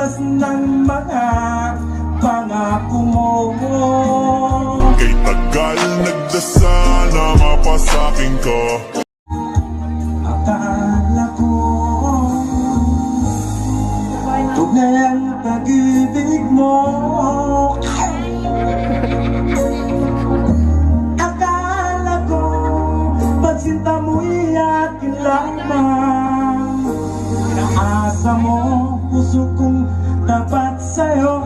katumbas ng mga pangako mo Kay tagal nagdasal na mapasaking ka. Akala ko Tunay ang pag-ibig mo Asa mo Puso kong tapat sa'yo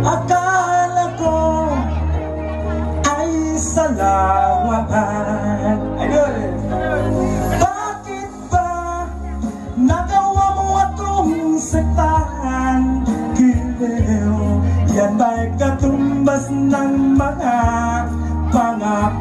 Akala ko ay salawan Idol! Bakit ba nagawa mo akong saktan? Giliw, yan ba'y katumbas ng mga pangako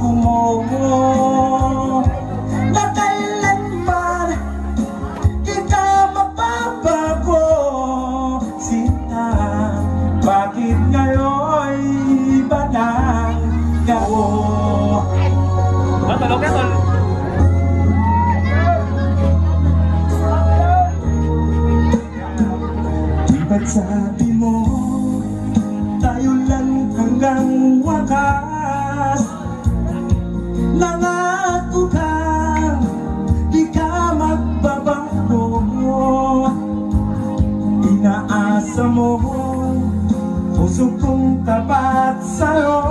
Ba't sabi mo Tayo lang hanggang wakas. Nangako ka Di ka magbabago. Inaasa mo Puso kong tapat sa'yo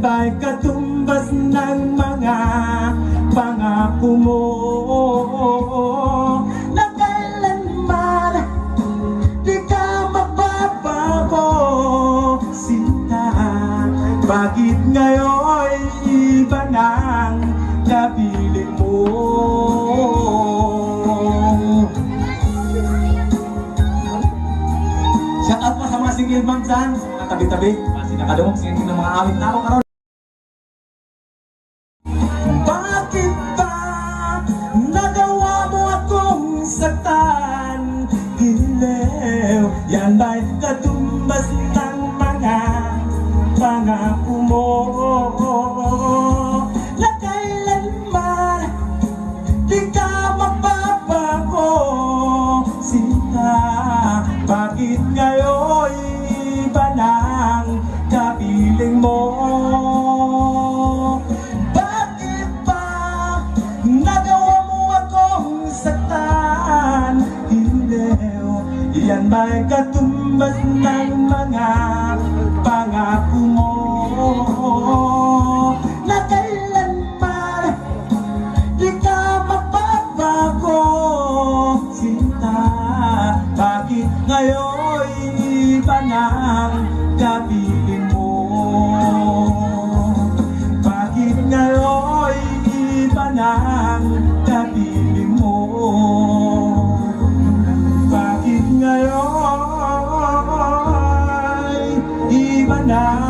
iyan ba'y katumbas ng mga pangako mo? Na kailanman di ka mapapago Sinta, bakit ngayon iba ng kapiling mo? Shout out po sa mga single mom dyan, sa mga tabi-tabi, mga sinakadungog, single ng mga awit ako karon. Gilew, yan ba'y katumbas Yan ba'y katumbas ng mga pangako now.